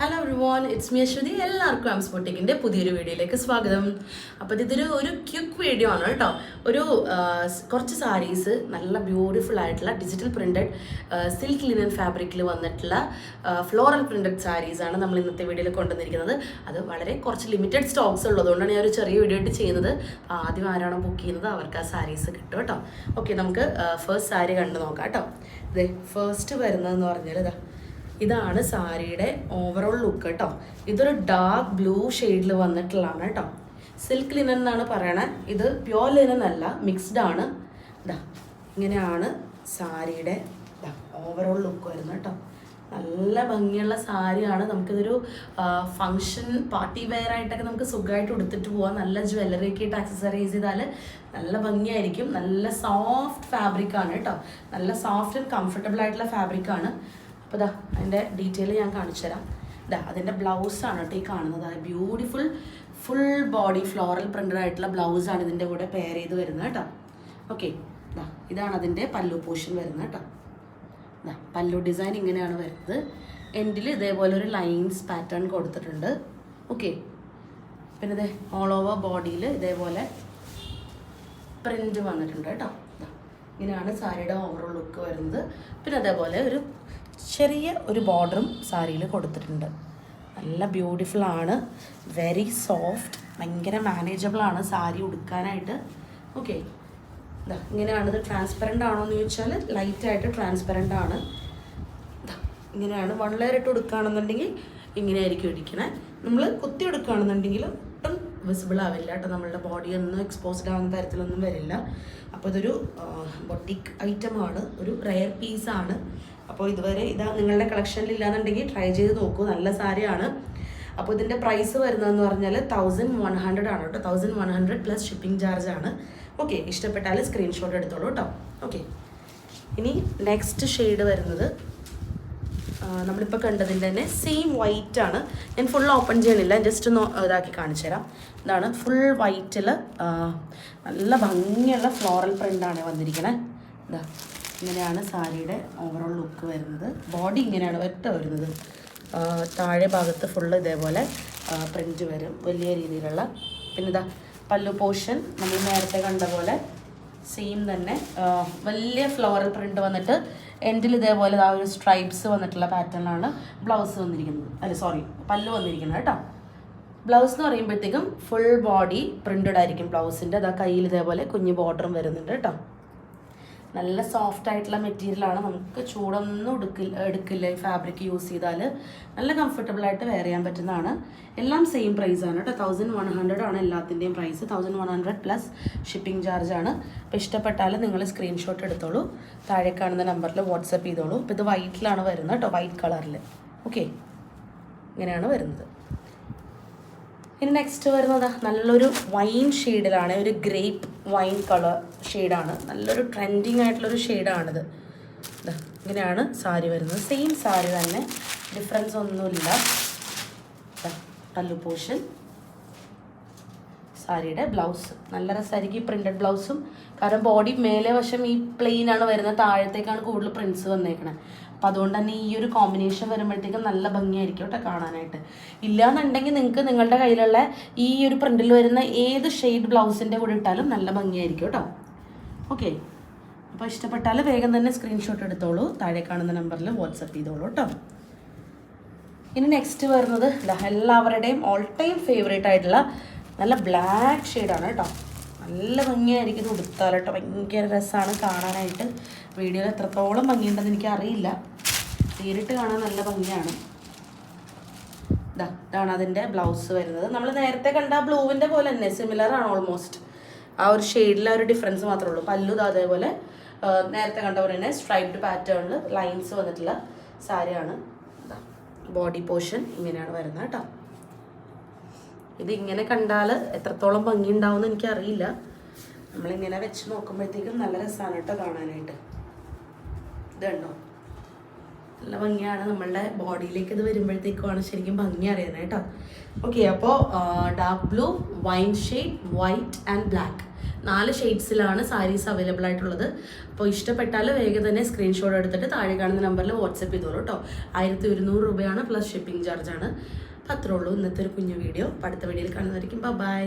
Hello everyone it's me Aswathy എല്ലാവർക്കും ആം സ്പോട്ടിക്കിന്റെ പുതിയൊരു വീഡിയോയിലേക്ക് സ്വാഗതം. അപ്പോൾ ഇതൊരു ഒരു ക്യുക്ക് വീഡിയോ ആണ് കേട്ടോ. ഒരു കുറച്ച് സാരീസ് നല്ല ബ്യൂട്ടിഫുൾ ആയിട്ടുള്ള ഡിജിറ്റൽ പ്രിന്റഡ് സിൽക്ക് ലിനൻ ഫാബ്രിക്കിൽ വന്നിട്ടുള്ള ഫ്ലോറൽ പ്രിന്റഡ് സാരീസ് ആണ് നമ്മൾ ഇന്നത്തെ വീഡിയോയിൽ കൊണ്ടുവന്നിരിക്കുന്നത്. അത് വളരെ കുറച്ച് ലിമിറ്റഡ് സ്റ്റോക്സ് ഉള്ളതുകൊണ്ടാണ് ഞാൻ ഒരു ചെറിയ വീഡിയോ ആയിട്ട് ചെയ്യുന്നത്. ആദ്യം ആരാണോ ബുക്ക് ചെയ്യുന്നത് അവർക്ക് ആ സാരീസ് കിട്ടും കേട്ടോ. ഓക്കെ നമുക്ക് ഫസ്റ്റ് സാരി കണ്ടു നോക്കാം കേട്ടോ. ഇതേ ഫസ്റ്റ് വരുന്നതെന്ന് പറഞ്ഞാൽ ഇതാ. ഇതാണ് സാരിയുടെ ഓവറോൾ ലുക്ക് കേട്ടോ ഇതൊരു ഡാർക്ക് ബ്ലൂ ഷെയ്ഡിൽ വന്നിട്ടുള്ളതാണ് കേട്ടോ സിൽക്ക് ലിനൻ എന്നാണ് പറയണത് ഇത് പ്യോർ ലിനൻ അല്ല മിക്സ്ഡ് ആണ്. ഇതാ ഇങ്ങനെയാണ് സാരിയുടെ ഓവറോൾ ലുക്ക് വരുന്നത് കേട്ടോ നല്ല ഭംഗിയുള്ള സാരിയാണ്. നമുക്കിതൊരു ഫങ്ഷൻ പാർട്ടി വെയർ ആയിട്ടൊക്കെ നമുക്ക് സുഖമായിട്ട് ഉടുത്തിട്ട് പോവാം. നല്ല ജ്വല്ലറി ഒക്കെ ഇട്ട് ആക്സസറൈസ് ചെയ്താൽ നല്ല ഭംഗിയായിരിക്കും. നല്ല സോഫ്റ്റ് ഫാബ്രിക്കാണ് കേട്ടോ നല്ല സോഫ്റ്റ് ആൻഡ് കംഫർട്ടബിൾ ആയിട്ടുള്ള ഫാബ്രിക് ആണ്. അപ്പോൾ ഇതാ അതിന്റെ ഡീറ്റെയിൽ ഞാൻ കാണിച്ചു തരാം. ഇതാ അതിന്റെ ബ്ലൗസാണ് കേട്ടോ ഈ കാണുന്നത്. Beautiful full body floral printed ആയിട്ടുള്ള ബ്ലൗസാണ് ഇതിന്റെ കൂടെ പെയർ ചെയ്ത് വരുന്നത് കേട്ടോ. ഓക്കെ ഇതാ ഇതാണ് അതിന്റെ പല്ലു പോഷൻ വരുന്നത് കേട്ടോ. ഇതാ പല്ലു ഡിസൈൻ ഇങ്ങനെയാണ് വരുന്നത്. എൻഡിൽ ഇതേപോലെ ഒരു ലൈൻസ് പാറ്റേൺ കൊടുത്തിട്ടുണ്ട്. ഓക്കെ പിന്നെ ഇതേ ഓൾ ഓവർ ബോഡിയിൽ ഇതേപോലെ പ്രിന്റ് വന്നിട്ടുണ്ട് കേട്ടോ. ഇങ്ങനെയാണ് സാരിയുടെ ഓവറോൾ ലുക്ക് വരുന്നത്. പിന്നെ അതേപോലെ ഒരു ചെറിയ ഒരു ബോർഡറും സാരിയിൽ കൊടുത്തിട്ടുണ്ട്. നല്ല ബ്യൂട്ടിഫുൾ ആണ്. വെരി സോഫ്റ്റ് ഭയങ്കര മാനേജബിൾ ആണ് സാരി ഉടുക്കാനായിട്ട്. ഓക്കെ ഇങ്ങനെയാണിത് ട്രാൻസ്പെറന്റ് ആണോ എന്ന് ചോദിച്ചാൽ ലൈറ്റായിട്ട് ട്രാൻസ്പെറന്റ് ആണ്. ഇങ്ങനെയാണ് വൺ ലെയർ ഇട്ട് കൊടുക്കുകയാണെന്നുണ്ടെങ്കിൽ ഇങ്ങനെയായിരിക്കും ഇരിക്കണേ. നമ്മൾ കുത്തി എടുക്കുകയാണെന്നുണ്ടെങ്കിൽ വിസിബിൾ ആവില്ല കേട്ടോ നമ്മളുടെ ബോഡി ഒന്നും എക്സ്പോസ്ഡ് ആവുന്ന തരത്തിലൊന്നും വരില്ല. അപ്പോൾ ഇതൊരു ബൊട്ടിക് ഐറ്റമാണ് ഒരു റയർ പീസാണ് അപ്പോൾ ഇതുവരെ ഇതാ നിങ്ങളുടെ കളക്ഷനിൽ ഇല്ലാന്നുണ്ടെങ്കിൽ ട്രൈ ചെയ്ത് നോക്കൂ. നല്ല സാരിയാണ് അപ്പോൾ ഇതിന്റെ പ്രൈസ് വരുന്നതെന്ന് പറഞ്ഞാൽ തൗസൻഡ് വൺ ഹൺഡ്രഡ് ആണ് കേട്ടോ thousand one hundred plus shipping charge ആണ്. ഓക്കെ ഇഷ്ടപ്പെട്ടാൽ സ്ക്രീൻഷോട്ട് എടുത്തോളൂ കേട്ടോ ഓക്കെ ഇനി നെക്സ്റ്റ് ഷെയ്ഡ് വരുന്നത് നമ്മളിപ്പോൾ കണ്ടതിന്റെ തന്നെ സെയിം വൈറ്റ് ആണ്. ഞാൻ ഫുൾ ഓപ്പൺ ചെയ്യണില്ല ജസ്റ്റ് ഒന്ന് ഇതാക്കി കാണിച്ചു തരാം. ഇതാണ് ഫുൾ വൈറ്റിൽ നല്ല ഭംഗിയുള്ള ഫ്ലോറൽ പ്രിന്റാണ് വന്നിരിക്കുന്നത് ഇതാ ഇങ്ങനെയാണ് സാരിയുടെ ഓവറോൾ ലുക്ക് വരുന്നത്. ബോഡി ഇങ്ങനെയാണ് ഒറ്റ വരുന്നത്. താഴെ ഭാഗത്ത് ഫുള്ള് ഇതേപോലെ പ്രിന്റ് വരും. വലിയ രീതിയിലുള്ള പിന്നെ ഇതാ പല്ലു പോർഷൻ നമ്മൾ നേരത്തെ കണ്ട പോലെ സെയിം തന്നെ വലിയ ഫ്ലോറൽ പ്രിന്റ് വന്നിട്ട് എൻഡിൽ ഇതേപോലെ ആ ഒരു സ്ട്രൈപ്സ് വന്നിട്ടുള്ള പാറ്റേണിലാണ് ബ്ലൗസ് വന്നിരിക്കുന്നത്. അല്ല സോറി പല്ല് വന്നിരിക്കുന്നത് കേട്ടോ. ബ്ലൗസ് എന്ന് പറയുമ്പോഴത്തേക്കും ഫുൾ ബോഡി പ്രിന്റഡ് ആയിരിക്കും ബ്ലൗസിന്റെ അതാ കയ്യിൽ ഇതേപോലെ കുഞ്ഞ് ബോർഡറും വരുന്നുണ്ട് കേട്ടോ. നല്ല സോഫ്റ്റ് ആയിട്ടുള്ള മെറ്റീരിയലാണ് നമുക്ക് ചൂടൊന്നും എടുക്കില്ല എടുക്കില്ല ഈ ഫാബ്രിക് യൂസ് ചെയ്താൽ നല്ല കംഫർട്ടബിൾ ആയിട്ട് വെയർ ചെയ്യാൻ പറ്റുന്നതാണ്. എല്ലാം സെയിം പ്രൈസ് ആണ് കേട്ടോ. തൗസൻഡ് വൺ ഹൺഡ്രഡ് ആണ് എല്ലാത്തിന്റെയും price thousand one hundred plus shipping charge ആണ്. അപ്പോൾ ഇഷ്ടപ്പെട്ടാൽ നിങ്ങൾ സ്ക്രീൻഷോട്ട് എടുത്തോളൂ. താഴെ കാണുന്ന നമ്പറിൽ വാട്സപ്പ് ചെയ്തോളൂ. ഇപ്പോൾ ഇത് വൈറ്റിലാണ് വരുന്നത് കേട്ടോ. വൈറ്റ് കളറിൽ ഓക്കെ ഇങ്ങനെയാണ് വരുന്നത്. ഇനി നെക്സ്റ്റ് വരുന്നത് നല്ലൊരു വൈൻ ഷെയ്ഡിലാണ് ഒരു ഗ്രേപ്പ് വൈൻ കളർ ഷെയ്ഡാണ് നല്ലൊരു ട്രെൻഡിങ് ആയിട്ടുള്ളൊരു ഷെയ്ഡാണിത് ഇങ്ങനെയാണ് സാരി വരുന്നത്. സെയിം സാരി തന്നെ ഡിഫറൻസ് ഒന്നുമില്ല. ദാ പല്ലു പോർഷൻ സാരിയുടെ ബ്ലൗസ് നല്ല രസമായിരിക്കും ഈ പ്രിന്റഡ് ബ്ലൗസും കാരണം ബോഡി മേലെ വശം ഈ പ്ലെയിനാണ് വരുന്നത് താഴത്തേക്കാണ് കൂടുതൽ പ്രിൻസ് വന്നേക്കണത് അപ്പം അതുകൊണ്ട് തന്നെ ഈ ഒരു കോമ്പിനേഷൻ വരുമ്പോഴത്തേക്കും നല്ല ഭംഗിയായിരിക്കും കേട്ടോ കാണാനായിട്ട്. ഇല്ലാന്നുണ്ടെങ്കിൽ നിങ്ങൾക്ക് നിങ്ങളുടെ കയ്യിലുള്ള ഈ ഒരു പ്രിന്റിൽ വരുന്ന ഏത് ഷെയ്ഡ് ബ്ലൗസിന്റെ കൂടെ ഇട്ടാലും നല്ല ഭംഗിയായിരിക്കും കേട്ടോ. ഓക്കെ അപ്പോൾ ഇഷ്ടപ്പെട്ടാൽ വേഗം തന്നെ സ്ക്രീൻഷോട്ട് എടുത്തോളൂ. താഴെ കാണുന്ന നമ്പറിൽ വാട്സപ്പ് ചെയ്തോളൂ കേട്ടോ. ഇനി നെക്സ്റ്റ് വരുന്നത് എല്ലാവരുടെയും ഓൾ ടൈം ഫേവറേറ്റ് ആയിട്ടുള്ള നല്ല ബ്ലാക്ക് ഷെയ്ഡാണ് കേട്ടോ. നല്ല ഭംഗിയായിരിക്കും ഇത് ഉടുത്താൽ കേട്ടോ ഭയങ്കര രസമാണ് കാണാനായിട്ട്. വീഡിയോയിൽ എത്രത്തോളം ഭംഗിയുണ്ടെന്ന് എനിക്ക് അറിയില്ല നേരിട്ട് കാണാൻ നല്ല ഭംഗിയാണ്. ഇതാ ഇതാണ് അതിന്റെ ബ്ലൗസ് വരുന്നത്. നമ്മൾ നേരത്തെ കണ്ട ബ്ലൂവിന്റെ പോലെ തന്നെ സിമിലർ ആണ് ഓൾമോസ്റ്റ് ആ ഒരു ഷെയ്ഡിലെ ഒരു ഡിഫറൻസ് മാത്രമേ ഉള്ളൂ. പല്ലു അതേപോലെ നേരത്തെ കണ്ട പോലെ തന്നെ സ്ട്രൈപ്ഡ് പാറ്റേണിൽ ലൈൻസ് വന്നിട്ടുള്ള സാരിയാണ്. ബോഡി പോർഷൻ ഇങ്ങനെയാണ് വരുന്നത് കേട്ടോ. ഇത് ഇങ്ങനെ കണ്ടാൽ എത്രത്തോളം ഭംഗി ഉണ്ടാവുമെന്ന് എനിക്കറിയില്ല. നമ്മളിങ്ങനെ വെച്ച് നോക്കുമ്പോഴത്തേക്കും നല്ല രസമാണ് കേട്ടോ കാണാനായിട്ട്. ഇതുണ്ടോ? നല്ല ഭംഗിയാണ്. നമ്മളുടെ ബോഡിയിലേക്ക് ഇത് വരുമ്പോഴത്തേക്കുമാണ് ശരിക്കും ഭംഗി അറിയാനായിട്ടോ ഓക്കെ അപ്പോൾ dark blue wine shade white and black നാല് ഷെയ്ഡ്സിലാണ് സാരീസ് അവൈലബിൾ ആയിട്ടുള്ളത്. അപ്പോൾ ഇഷ്ടപ്പെട്ടാൽ വേഗം തന്നെ സ്ക്രീൻഷോട്ട് എടുത്തിട്ട് താഴെ കാണുന്ന നമ്പറിൽ വാട്സപ്പ് ചെയ്തോളൂ കേട്ടോ. ആയിരത്തി ഒരുന്നൂറ് രൂപയാണ് പ്ലസ് ഷിപ്പിംഗ് ചാർജാണ് അത്രേ ഉള്ളൂ. ഇന്നത്തെ ഒരു കുഞ്ഞു വീഡിയോ. അടുത്ത വീഡിയോയിൽ കാണുന്നതായിരിക്കും ബൈ